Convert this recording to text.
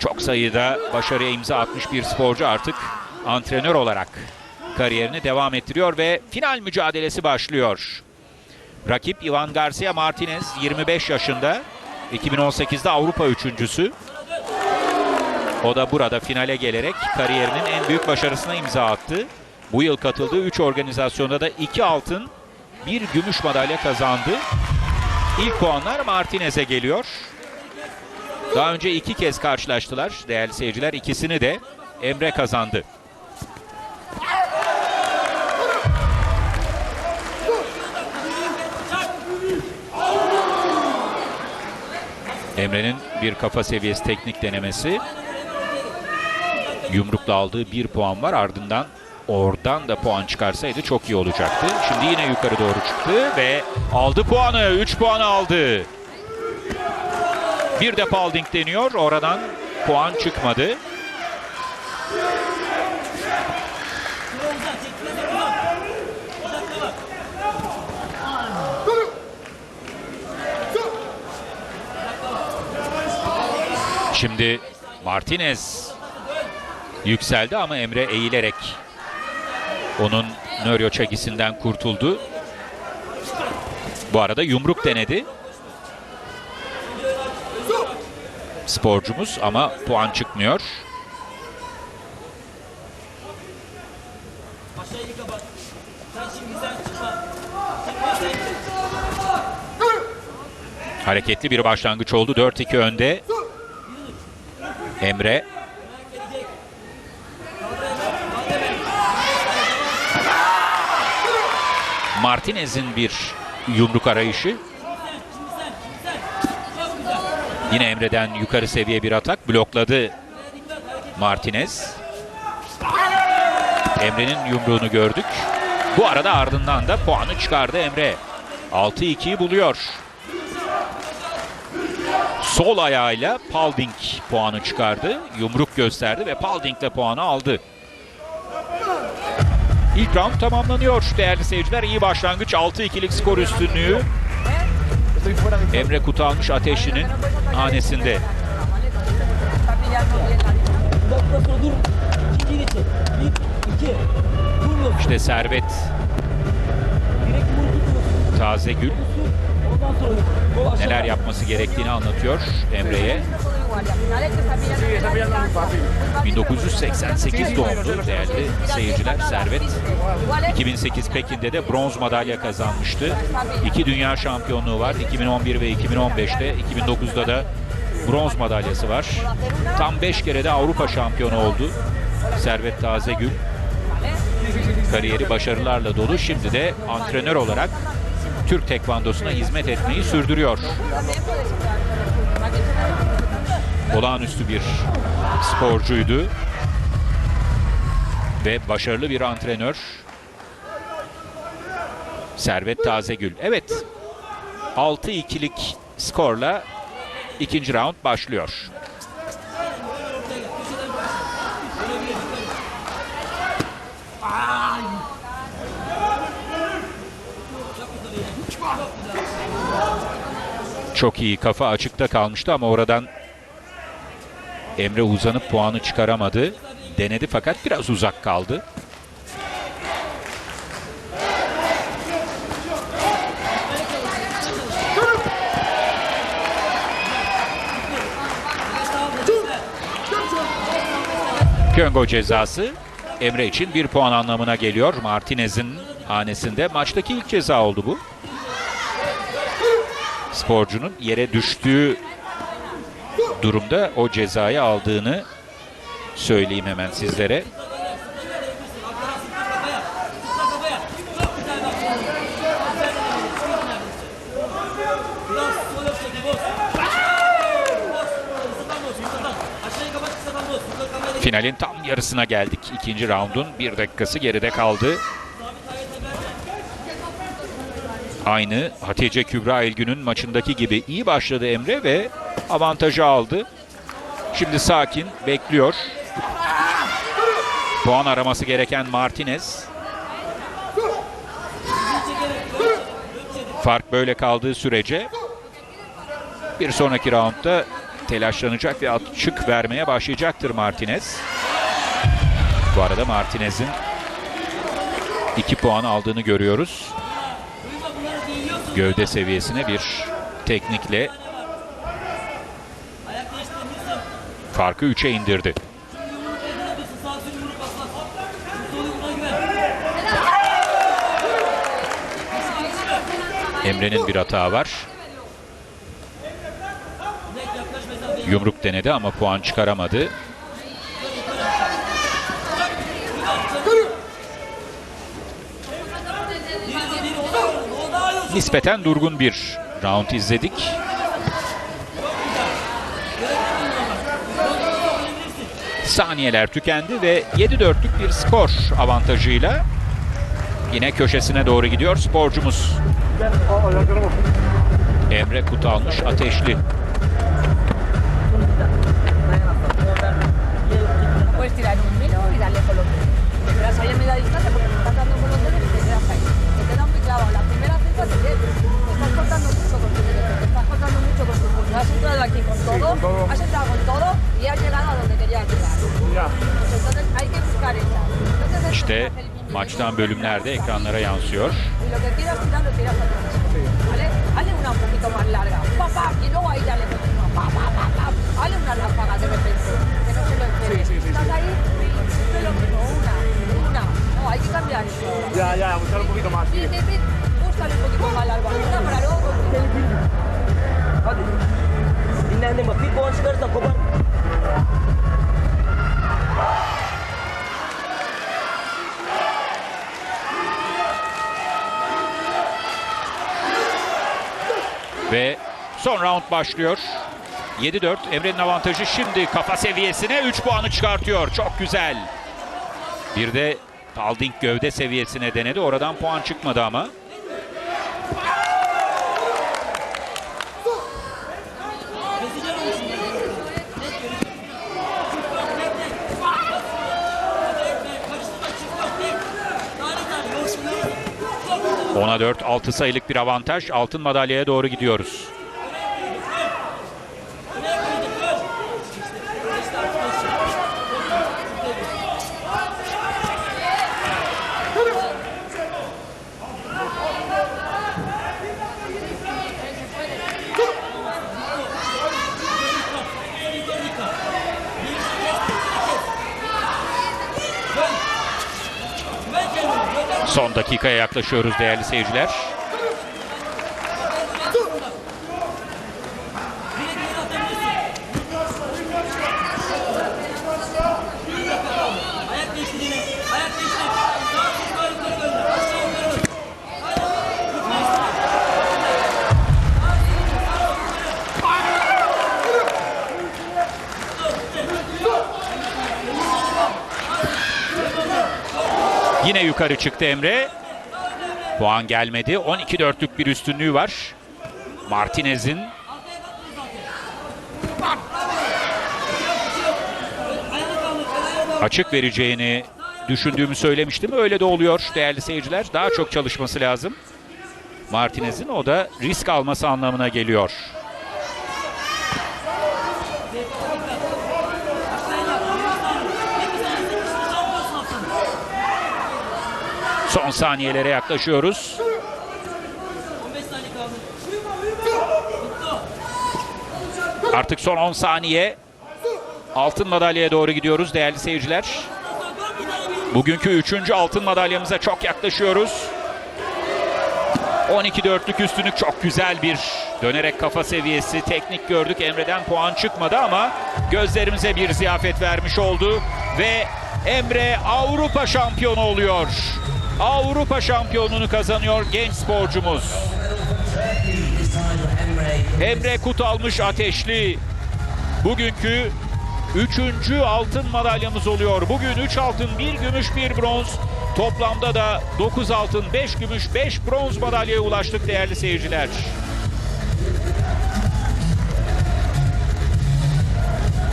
Çok sayıda başarıya imza atmış bir sporcu artık antrenör olarak kariyerini devam ettiriyor ve final mücadelesi başlıyor. Rakip Ivan Garcia Martinez 25 yaşında. 2018'de Avrupa üçüncüsü. O da burada finale gelerek kariyerinin en büyük başarısına imza attı. Bu yıl katıldığı 3 organizasyonda da 2 altın, 1 gümüş madalya kazandı. İlk puanlar Martinez'e geliyor. Daha önce iki kez karşılaştılar değerli seyirciler. İkisini de Emre kazandı. Emre'nin bir kafa seviyesi teknik denemesi. Yumrukla aldığı bir puan var. Ardından oradan da puan çıkarsaydı çok iyi olacaktı. Şimdi yine yukarı doğru çıktı ve aldı puanı. 3 puan aldı. Bir de Palding deniyor. Oradan puan çıkmadı. Şimdi Martinez yükseldi ama Emre eğilerek onun nöryo çekisinden kurtuldu. Bu arada yumruk denedi. Sporcumuz ama puan çıkmıyor. Hareketli bir başlangıç oldu. 4-2 önde. Emre. Martinez'in bir yumruk arayışı. Yine Emre'den yukarı seviye bir atak blokladı Martinez. Emre'nin yumruğunu gördük. Bu arada ardından da puanı çıkardı Emre. 6-2'yi buluyor. Sol ayağıyla Palding puanı çıkardı. Yumruk gösterdi ve Palding de puanı aldı. İlk round tamamlanıyor değerli seyirciler. İyi başlangıç 6-2'lik skor üstünlüğü. Emre Kutalmış Ateşli'nin hanesinde. İşte Servet kol aşağı. neler yapması gerektiğini anlatıyor Emre'ye. 1988 doğumlu değerli seyirciler Servet. 2008 Pekin'de de bronz madalya kazanmıştı. İki dünya şampiyonluğu var. 2011 ve 2015'te. 2009'da da bronz madalyası var. Tam 5 kere de Avrupa şampiyonu oldu. Servet Tazegül. Kariyeri başarılarla dolu. Şimdi de antrenör olarak Türk Tekvandosu'na hizmet etmeyi sürdürüyor. Olağanüstü bir sporcuydu. Ve başarılı bir antrenör. Servet Tazegül. Evet. 6-2'lik skorla ikinci round başlıyor. Çok iyi kafa açıkta kalmıştı ama oradan Emre uzanıp puanı çıkaramadı. Denedi fakat biraz uzak kaldı. Köngo cezası Emre için bir puan anlamına geliyor. Martinez'in hanesinde maçtaki ilk ceza oldu bu. Sporcunun yere düştüğü durumda o cezayı aldığını söyleyeyim hemen sizlere. Finalin tam yarısına geldik. İkinci raundun bir dakikası geride kaldı. Aynı Hatice Kübra Elgün'ün maçındaki gibi iyi başladı Emre ve avantajı aldı. Şimdi sakin, bekliyor. Puan araması gereken Martinez. Fark böyle kaldığı sürece bir sonraki roundda telaşlanacak ve açık vermeye başlayacaktır Martinez. Bu arada Martinez'in 2 puan aldığını görüyoruz. Gövde seviyesine bir teknikle farkı 3'e indirdi. Emre'nin bir hata var. Yumruk denedi ama puan çıkaramadı. Nispeten durgun bir round izledik. Saniyeler tükendi ve 7-4'lük bir skor avantajıyla yine köşesine doğru gidiyor sporcumuz. Emre Kutalmış Ateşli. Maçtan bölümlerde ekranlara yansıyor. Son round başlıyor. 7-4 Emre'nin avantajı şimdi kafa seviyesine 3 puanı çıkartıyor. Çok güzel. Bir de Talding gövde seviyesine denedi. Oradan puan çıkmadı ama. Ona 4, 6 sayılık bir avantaj. Altın madalyaya doğru gidiyoruz. Son dakikaya yaklaşıyoruz değerli seyirciler. Yine yukarı çıktı Emre. Puan gelmedi. 12-4'lük bir üstünlüğü var. Martinez'in açık vereceğini düşündüğümü söylemiştim. Öyle de oluyor değerli seyirciler. Daha çok çalışması lazım. Martinez'in o da risk alması anlamına geliyor. Son saniyelere yaklaşıyoruz. 15 saniye. Artık son 10 saniye. Altın madalyaya doğru gidiyoruz değerli seyirciler. Bugünkü 3. altın madalyamıza çok yaklaşıyoruz. 12-4'lük üstünlük çok güzel bir dönerek kafa seviyesi teknik gördük. Emre'den puan çıkmadı ama gözlerimize bir ziyafet vermiş oldu. Ve Emre Avrupa şampiyonu oluyor. Avrupa şampiyonunu kazanıyor genç sporcumuz. Emre Kutalmış Ateşli bugünkü üçüncü altın madalyamız oluyor. Bugün 3 altın, 1 gümüş, 1 bronz. Toplamda da 9 altın, 5 gümüş, 5 bronz madalyaya ulaştık değerli seyirciler.